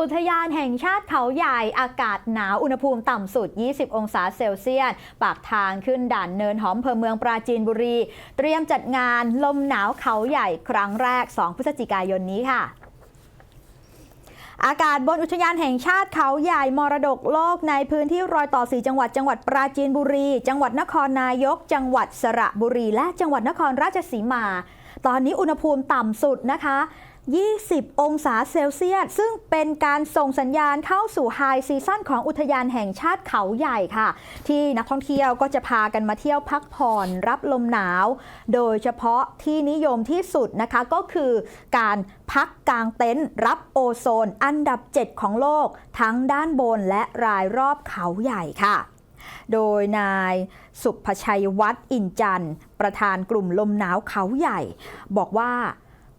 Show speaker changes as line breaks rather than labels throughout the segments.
อุทยานแห่งชาติเขาใหญ่อากาศหนาวอุณหภูมิต่ำสุด 20 องศาเซลเซียส ปากทางขึ้นด่านเนินหอมเภอเมืองปราจีนบุรี เตรียมจัดงานลมหนาวเขาใหญ่ครั้งแรก 2 พฤศจิกายนนี้ค่ะอากาศบนอุทยานแห่งชาติเขาใหญ่มรดกโลกในพื้นที่รอยต่อสีจังหวัด จังหวัดปราจีนบุรี จังหวัดนครนายก จังหวัดสระบุรี และจังหวัดนครราชสีมา ตอนนี้อุณหภูมิต่ำสุดนะคะ 20 องศาเซลเซียส ซึ่งเป็นการส่งสัญญาณเข้าสู่ไฮซีซั่นของอุทยานแห่งชาติเขาใหญ่ค่ะ ที่นักท่องเที่ยวก็จะพากันมาเที่ยวพักผ่อนรับลมหนาว โดยเฉพาะที่นิยมที่สุดนะคะก็คือการพักกลางเต็นท์รับโอโซน อันดับ 7 ของโลก ทั้งด้านบนและรายรอบเขาใหญ่ค่ะ โดยนายสุภชัยวัฒน์อินจันทร์ประธานกลุ่มลมหนาวเขาใหญ่ บอกว่า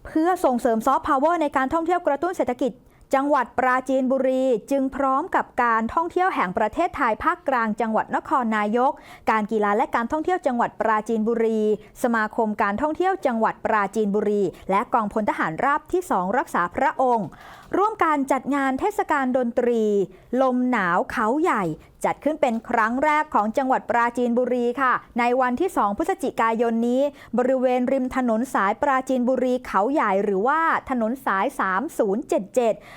เพื่อส่งเสริมซอฟต์พาวเวอร์ในการท่องเที่ยวกระตุ้นเศรษฐกิจ จังหวัดปราจีนบุรีจึงพร้อมกับการท่องเที่ยวแห่งประเทศไทยภาคกลางจังหวัดนครนายก การกีฬาและการท่องเที่ยวจังหวัดปราจีนบุรี สมาคมการท่องเที่ยวจังหวัดปราจีนบุรี และกองพลทหารราบที่ 2 รักษาพระองค์ ร่วมการจัดงานเทศกาลดนตรี ลมหนาวเขาใหญ่ จัดขึ้นเป็นครั้งแรกของจังหวัดปราจีนบุรีค่ะ ในวันที่ 2 พฤศจิกายนนี้ บริเวณริมถนนสายปราจีนบุรีเขาใหญ่ หรือว่าถนนสาย 3077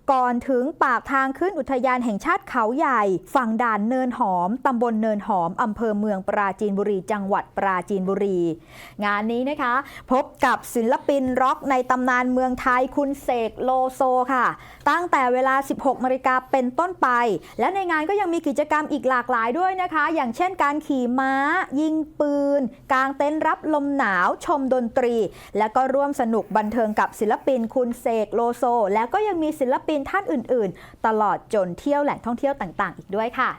ก่อนถึงปากทางขึ้นอุทยานแห่งชาติเขาใหญ่ ฝั่งด่านเนินหอม ตำบลเนินหอม อำเภอเมืองปราจีนบุรี จังหวัดปราจีนบุรี งานนี้นะคะ พบกับศิลปินร็อกในตำนานเมืองไทยคุณเสกโลโซค่ะ ตั้งแต่เวลา 16นาฬิกาเป็นต้นไป และในงานก็ยังมีกิจกรรมอีกหลากหลายด้วยนะคะ อย่างเช่นการขี่ม้า ยิงปืน กางเต็นท์รับลมหนาวชมดนตรี และก็ร่วมสนุกบันเทิงกับศิลปินคุณเสกโลโซ และก็ยังมีศิลปินนท่านอื่น ๆ ตลอดจนเที่ยวแหล่งท่องเที่ยวต่าง ๆ อีกด้วยค่ะ